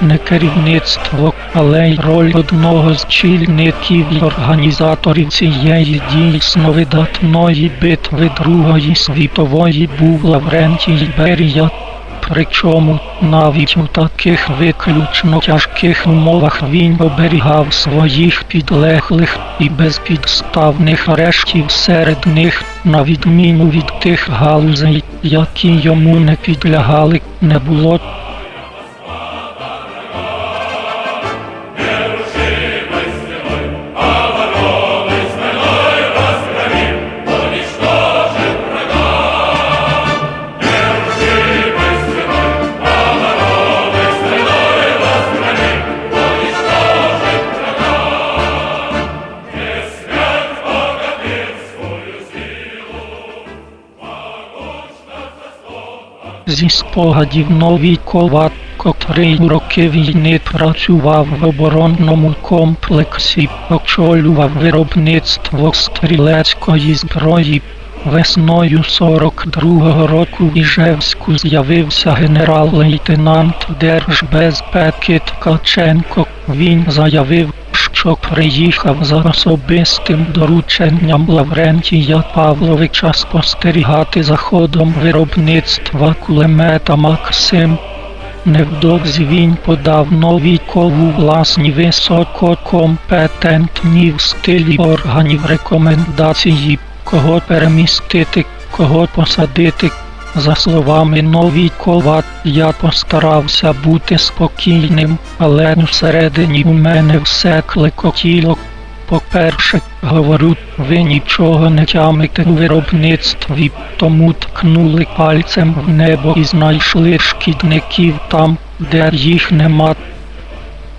технічне керівництво, але й роль одного з чільників і організаторів цієї дійсно видатної битви Другої світової був Лаврентій Берія. Причому навіть у таких виключно тяжких умовах він оберігав своїх підлеглих і безпідставних арештів серед них, на відміну від тих галузей, які йому не підлягали, не було зі спогадів Новікова, котрий у роки війни працював в оборонному комплексі, очолював виробництво стрілецької зброї. Весною 42-го року в Іжевську з'явився генерал-лейтенант Держбезпеки Ткаченко. Він заявив, що приїхав за особистим дорученням Лаврентія Павловича спостерігати за ходом виробництва кулемета Максим. Невдовзі він подав Новікову власні висококомпетентні в стилі органів рекомендації, кого перемістити, кого посадити. За словами Новікова, я постарався бути спокійним, але всередині у мене все клекотіло. По-перше, говорю, ви нічого не тямите у виробництві, тому ткнули пальцем в небо і знайшли шкідників там, де їх нема.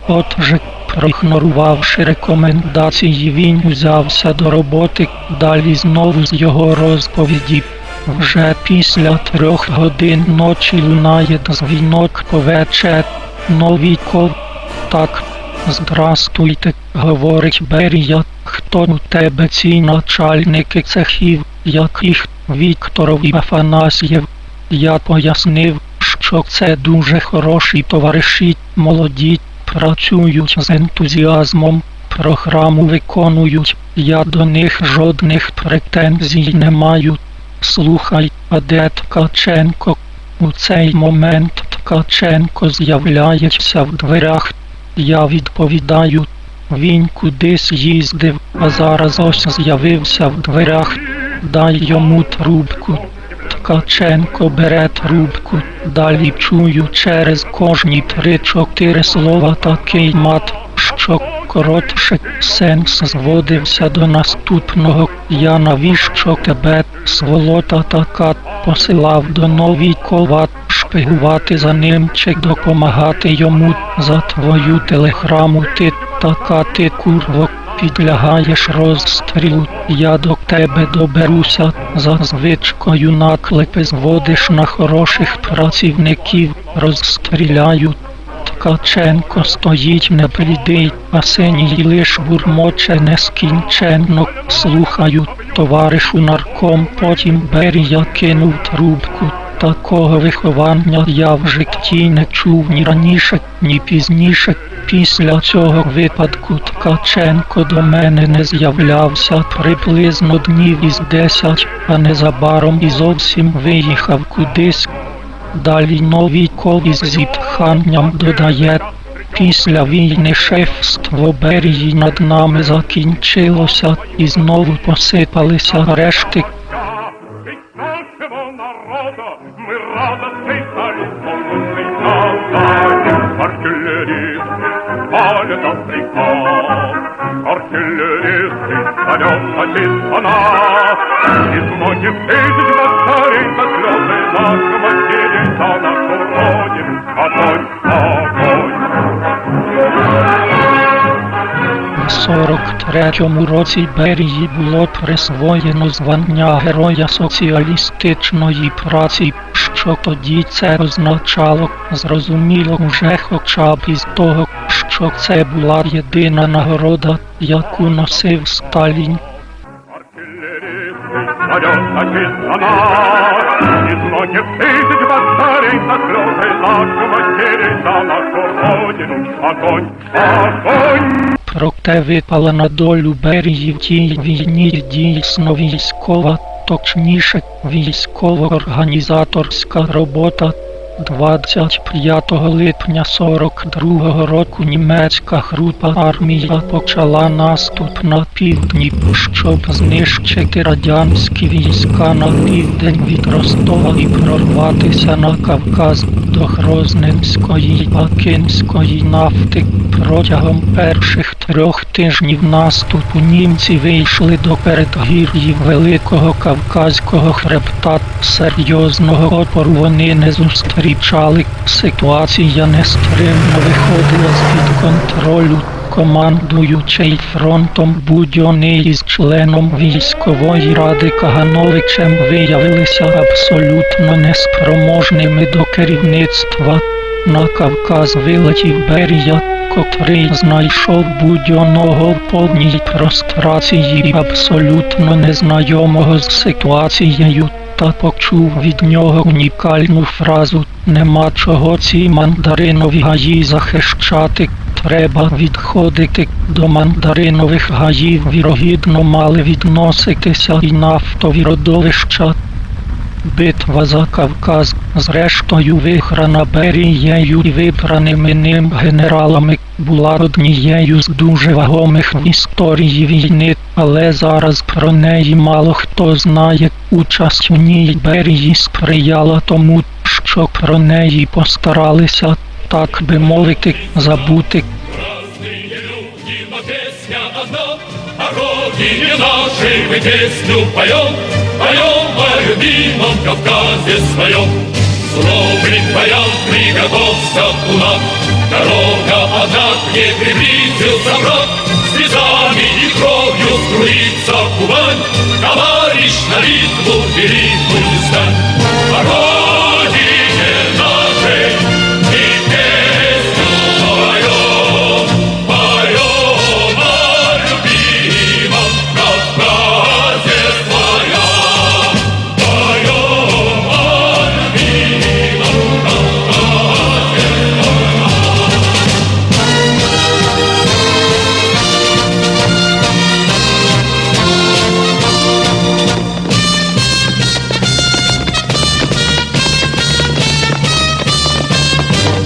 Отже, проігнорувавши рекомендації, він узявся до роботи, далі знову з його розповіді. Вже після трьох годин ночі лунає дзвінок повече. Новіков. Так, здрастуйте, говорить Берія. Хто у тебе ці начальники цехів, яких Вікторов і Афанасьєв? Я пояснив, що це дуже хороші товариші, молоді, працюють з ентузіазмом, програму виконують. Я до них жодних претензій не маю. Слухай, де Ткаченко? У цей момент Ткаченко з'являється в дверях. Я відповідаю, він кудись їздив, а зараз ось з'явився в дверях. Дай йому трубку. Ткаченко бере трубку, далі чую через кожні три-чотири слова такий мат, що коротше сенс зводився до наступного. Я навіщо тебе, сволота така, посилав до Новікова шпигувати за ним чи допомагати йому за твою телеграму ти така ти курво підлягаєш розстрілу, я до тебе доберуся, за звичкою наклепи зводиш на хороших працівників, розстріляю. Ткаченко стоїть неблідий, а синій лиш бурмоче нескінченно. Слухаю, товаришу нарком, потім Берія кинув трубку. Такого виховання я в житті не чув ні раніше, ні пізніше. Після цього випадку Ткаченко до мене не з'являвся приблизно днів із десять, а незабаром і зовсім виїхав кудись. Далі Новіков із зітханням додає, після війни шефство Берії над нами закінчилося і знову посипалися решти. Артиллеристы палят от приказ, артиллеристы салют катится нас. Из многих тысяч батарей на слезы нашего сидеть за нашу родину. Огонь, огонь. В 43-му році Берії було присвоєно звання Героя соціалістичної праці, що тоді це означало, зрозуміло вже хоча б із того, що це була єдина нагорода, яку носив Сталін. Артиллеристы зовет очистка нас. Из многих тысяч батарей за слезы наших матерей за нашу родину. Огонь, огонь! Проте випала на долю берегів тій війні дійсно військова, точніше військово-організаторська робота. 25 липня 42 року німецька група армія почала наступ на півдні, щоб знищити радянські війська на південь від Ростова і прорватися на Кавказ до Грозненської Бакинської нафти. Протягом перших трьох тижнів наступу німці вийшли до передгір'їв Великого Кавказького хребта. Серйозного опору вони не зустрічали. Ситуація нестримно виходила з-під контролю. Командуючий фронтом будь-вони із членом військової ради Кагановичем виявилися абсолютно неспроможними до керівництва. На Кавказ вилетів Берія, котрий знайшов будь-оного в повній прострації абсолютно незнайомого з ситуацією та почув від нього унікальну фразу Нема чого ці мандаринові гаї захищати. Треба відходити до мандаринових гаїв, вірогідно мали відноситися і нафтові родовища. Битва за Кавказ, зрештою виграна Берією і вибраними ним генералами, була однією з дуже вагомих в історії війни, але зараз про неї мало хто знає. Участь у ній Берії сприяла тому, що про неї постаралися, так би мовити, забути песня одна О родине нашей мы песню поем Поем о любимом Кавказе своем Злобный воян приготовься кулак Дорога, однако, не приблизился враг. Слезами и кровью струится Кубань. Товарищ на битву великую стань